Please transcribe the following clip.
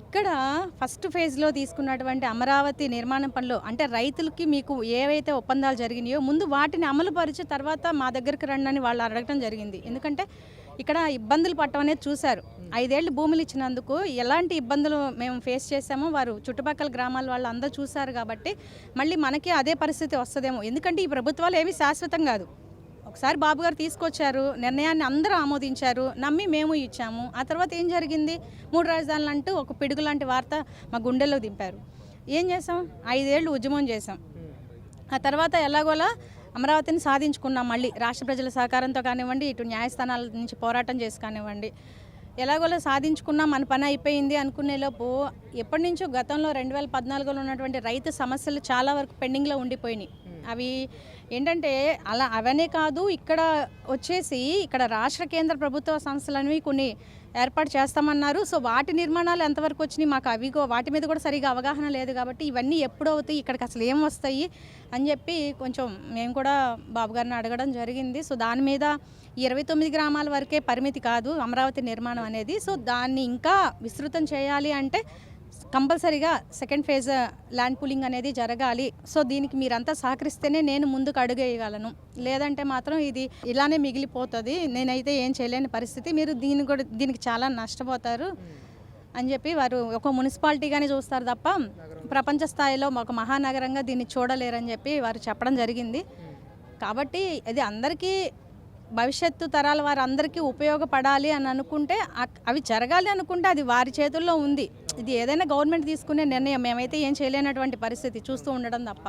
ఇక్కడ ఫస్ట్ ఫేజ్లో తీసుకున్నటువంటి అమరావతి నిర్మాణం పనులు అంటే రైతులకి మీకు ఏవైతే ఒప్పందాలు జరిగినాయో ముందు వాటిని అమలు పరిచి తర్వాత మా దగ్గరికి రండి అని వాళ్ళు అడగటం జరిగింది. ఎందుకంటే ఇక్కడ ఇబ్బందులు పట్టం అనేది చూశారు. ఐదేళ్ళు భూములు ఇచ్చినందుకు ఎలాంటి ఇబ్బందులు మేము ఫేస్ చేసామో వారు చుట్టుపక్కల గ్రామాల వాళ్ళు అందరూ చూశారు కాబట్టి మళ్ళీ మనకి అదే పరిస్థితి వస్తుందేమో. ఎందుకంటే ఈ ప్రభుత్వాలు ఏవి శాశ్వతం కాదు. ఒకసారి బాబు గారు తీసుకొచ్చారు నిర్ణయాన్ని అందరూ ఆమోదించారు నమ్మి మేము ఇచ్చాము. ఆ తర్వాత ఏం జరిగింది? మూడు రాజధానులు అంటూ ఒక పిడుగు లాంటి వార్త మా గుండెల్లో దింపారు. ఏం చేసాం? ఐదేళ్ళు ఉద్యమం చేసాం. ఆ తర్వాత ఎలాగోలా అమరావతిని సాధించుకున్నాం మళ్ళీ. రాష్ట్ర ప్రజల సహకారంతో కానివ్వండి ఇటు న్యాయస్థానాల నుంచి పోరాటం చేసి కానివ్వండి. ఎలాగోలా సాధించుకున్నాం మన పని అయిపోయింది అనుకునేలోపు ఎప్పటి నుంచో గతంలో రెండు వేల పద్నాలుగులో ఉన్నటువంటి రైతు సమస్యలు చాలా వరకు పెండింగ్లో ఉండిపోయినాయి. అవి ఏంటంటే అలా అవనే కాదు ఇక్కడ వచ్చేసి ఇక్కడ రాష్ట్ర కేంద్ర ప్రభుత్వ సంస్థలు అనేవి కొన్ని ఏర్పాటు చేస్తామన్నారు. సో వాటి నిర్మాణాలు ఎంతవరకు వచ్చినాయి మాకు అవి వాటి మీద కూడా సరిగా అవగాహన లేదు కాబట్టి ఇవన్నీ ఎప్పుడు అవుతాయి ఇక్కడికి అసలు ఏం వస్తాయి అని చెప్పి కొంచెం మేము కూడా బాబు గారిని అడగడం జరిగింది. సో దాని మీద ఇరవై తొమ్మిది గ్రామాల వరకే పరిమితి కాదు అమరావతి నిర్మాణం అనేది. సో దాన్ని ఇంకా విస్తృతం చేయాలి అంటే కంపల్సరీగా సెకండ్ ఫేజ్ ల్యాండ్ పూలింగ్ అనేది జరగాలి. సో దీనికి మీరంతా సహకరిస్తేనే నేను ముందుకు అడుగేయగలను. లేదంటే మాత్రం ఇది ఇలానే మిగిలిపోతుంది. నేనైతే ఏం చేయలేని పరిస్థితి. మీరు దీని కూడా దీనికి చాలా నష్టపోతారు అని చెప్పి వారు ఒక మున్సిపాలిటీగానే చూస్తారు తప్ప ప్రపంచ స్థాయిలో ఒక మహానగరంగా దీన్ని చూడలేరని చెప్పి వారు చెప్పడం జరిగింది. కాబట్టి ఇది అందరికీ భవిష్యత్తు తరాల వారు అందరికీ ఉపయోగపడాలి అని అనుకుంటే అవి జరగాలి అనుకుంటే అది వారి చేతుల్లో ఉంది. ఇది ఏదైనా గవర్నమెంట్ తీసుకునే నిర్ణయం. మేమైతే ఏం చేయలేనటువంటి పరిస్థితి. చూస్తూ ఉండడం తప్ప.